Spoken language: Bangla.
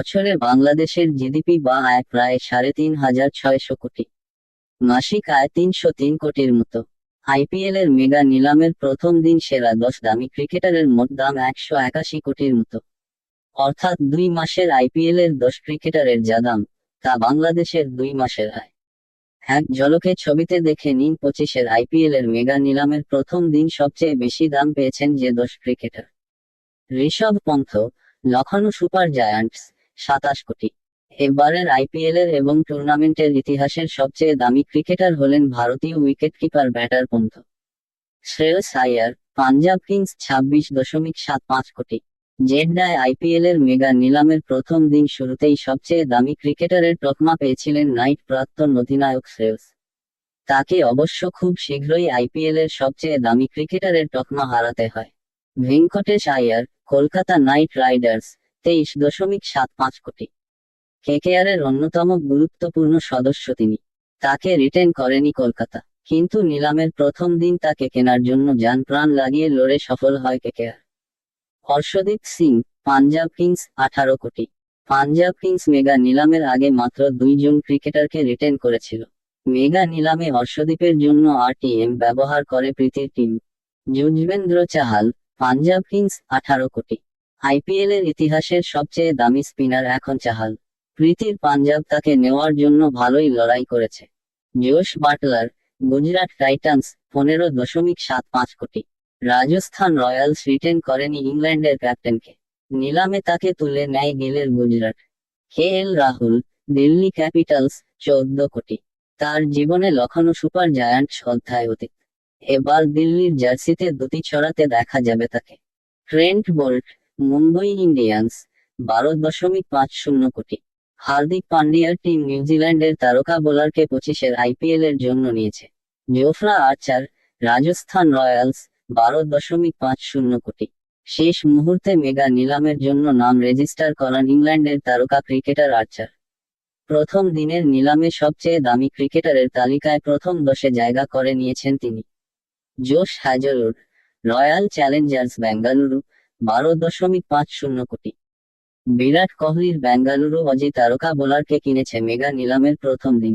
বছরে বাংলাদেশের জিডিপি বা আয় প্রায় সাড়ে তিন হাজার ছয়শো কোটি। মাসিক আয় তিনশো তিন কোটির মতো। আইপিএল এর মেগা নিলামের প্রথম দিন সেরা দশ দামি ক্রিকেটারের মোট দাম একশো একাশি কোটির মতো। অর্থাৎ দুই মাসের আইপিএল এর দশ ক্রিকেটারের যা দাম, তা বাংলাদেশের দুই মাসের আয়। এক ঝলকে ছবিতে দেখে নিন পঁচিশের আইপিএল এর মেগা নিলামের প্রথম দিন সবচেয়ে বেশি দাম পেয়েছেন যে দশ cricketer. Rishabh Pant Lucknow super giants সাতাশ কোটি। এবারের আইপিএল এর এবং টুর্নামেন্টের ইতিহাসের সবচেয়ে দামি ক্রিকেটার হলেন ভারতীয় wicketkeeper, batter Pant Shreyas Iyer, Punjab kings, ছাব্বিশ দশমিক সাত পাঁচ কোটি। জেড্ডায় আইপিএল এর মেগা নিলামের প্রথম দিন শুরুতেই সবচেয়ে দামি ক্রিকেটারের তকমা পেয়েছিলেন নাইট প্রাক্তন অধিনায়ক শ্রেয়স। তাকে অবশ্য খুব শীঘ্রই আইপিএল এর সবচেয়ে দামি ক্রিকেটারের তকমা হারাতে হয়। ভেঙ্কটেশ আয়ার, কলকাতা নাইট রাইডার্স তেইশ দশমিক সাত পাঁচ কোটি। কেকেআরের অন্যতম গুরুত্বপূর্ণ সদস্য তিনি। তাকে রিটেন করেনি কলকাতা। কিন্তু নিলামের প্রথম দিন তাকে কেনার জন্য যান প্রাণ লাগিয়ে লড়ে সফল হয় কেকেআর। হর্ষদীপ সিং, পাঞ্জাব কিংস, আঠারো কোটি। পাঞ্জাব কিংস মেগা নিলামের আগে মাত্র দুইজন ক্রিকেটারকে রিটেন করেছিল। মেগা নিলামে হর্ষদীপের জন্য আরটিএম ব্যবহার করে প্রীতির টিম। যুজবেন্দ্র চাহাল, পাঞ্জাব কিংস, আঠারো কোটি। আইপিএল এর ইতিহাসের সবচেয়ে দামি স্পিনার এখন চাহাল। প্রীতির পাঞ্জাব তাকে নেওয়ার জন্য ভালোই লড়াই করেছে। জোশ বাটলার, গুজরাট টাইটান্স, পনেরো দশমিক সাত পাঁচ কোটি। রাজস্থান রয়্যালস রিটেন করেনি ইংল্যান্ডের ক্যাপ্টেনকে। নিলামে তাকে তুলে নেয় গিলের Gujarat. K L Rahul, Delhi capitals, চৌদ্দ কোটি। তার জীবনে লখনৌ সুপার জায়ান্টস অধ্যায় অতীত। এবার দিল্লির জার্সিতে দুটি ছড়াতে দেখা যাবে তাকে। ট্রেন্ট বোল্ট মুম্বই ইন্ডিয়ান্স, বারো দশমিক পাঁচ শূন্য কোটি। হার্দিক পান্ডিয়ার টিম নিউজিল্যান্ডের তারকা বোলারকে পঁচিশের আইপিএল এর জন্য নিয়েছে। জোফরা আর্চার, রাজস্থান রয়্যালস, বারো দশমিক পাঁচ শূন্য কোটি। শেষ মুহূর্তে মেগা নিলামের জন্য নাম রেজিস্টার করান ইংল্যান্ডের তারকা ক্রিকেটার আর্চার। প্রথম দিনের নিলামে সবচেয়ে দামি ক্রিকেটারের তালিকায় প্রথম দশে জায়গা করে নিয়েছেন তিনি। জোশ হ্যাজলুড রয়্যাল চ্যালেঞ্জার্স বেঙ্গালুরু বারো দশমিক পাঁচ শূন্য কোটি। বিরাট কোহলির বেঙ্গালুরু অজি তারকা বোলারকে কিনেছে মেগা নিলামের প্রথম দিন।